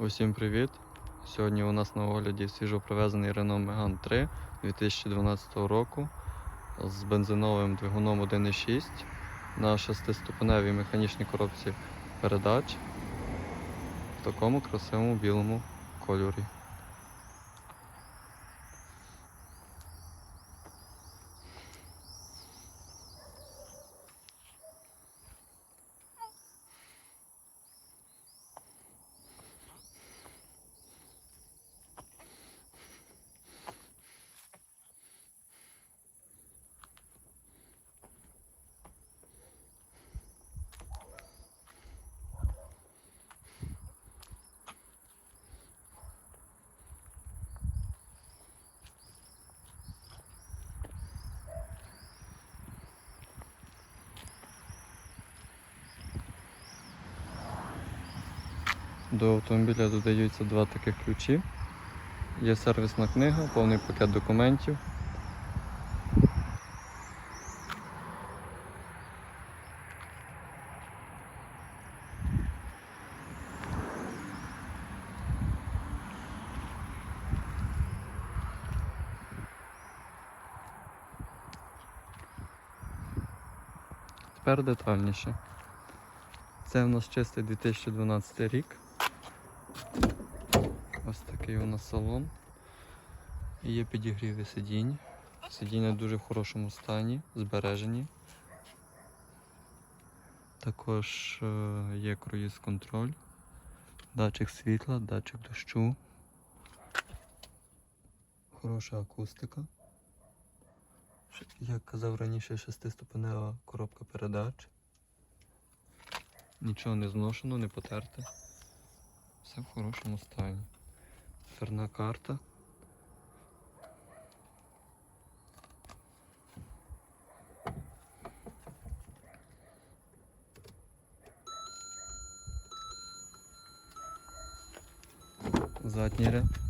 Усім привіт! Сьогодні у нас на огляді свіжопривезений Renault Megane 3 2012 року з бензиновим двигуном 1.6 на 6-ступеневій механічній коробці передач в такому красивому білому кольорі. До автомобіля додаються два таких ключі. Є сервісна книга, повний пакет документів. Тепер детальніше. Це у нас чистий 2012 рік. Ось такий у нас салон. Є підігріви сидінь. Сидіння в дуже хорошому стані, збережені. Також е, є круїз контроль, датчик світла, датчик дощу. Хороша акустика. Як казав раніше, шестиступенева коробка передач. Нічого не зношено, не потерте. Все в хорошому стані. Дверна карта. Задній ряд.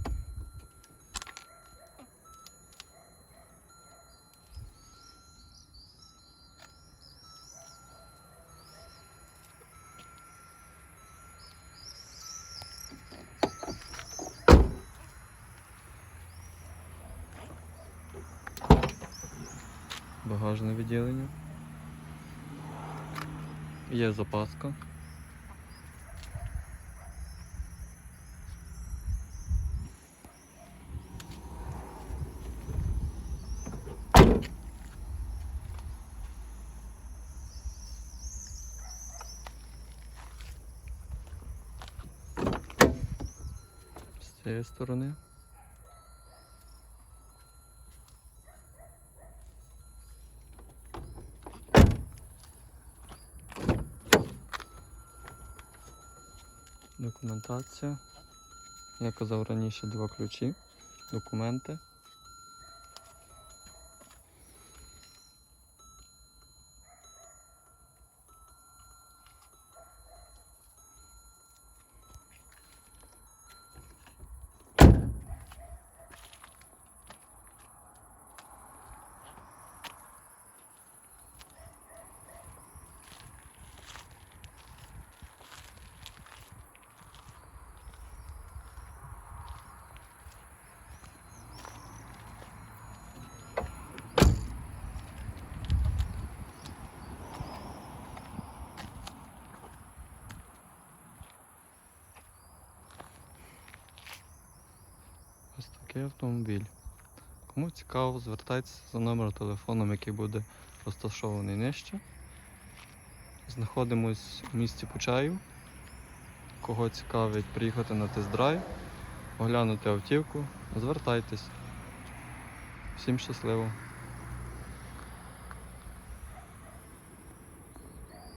Багажне відділення. Є запаска. З цієї сторони. Документація. Я казав раніше два ключі, документи. Такий автомобіль. Кому цікаво, звертайтеся за номером телефоном, який буде розташований нижче. Знаходимось у місті Почаїв. Кого цікавить приїхати на тест-драйв, оглянути автівку, звертайтесь. Всім щасливо!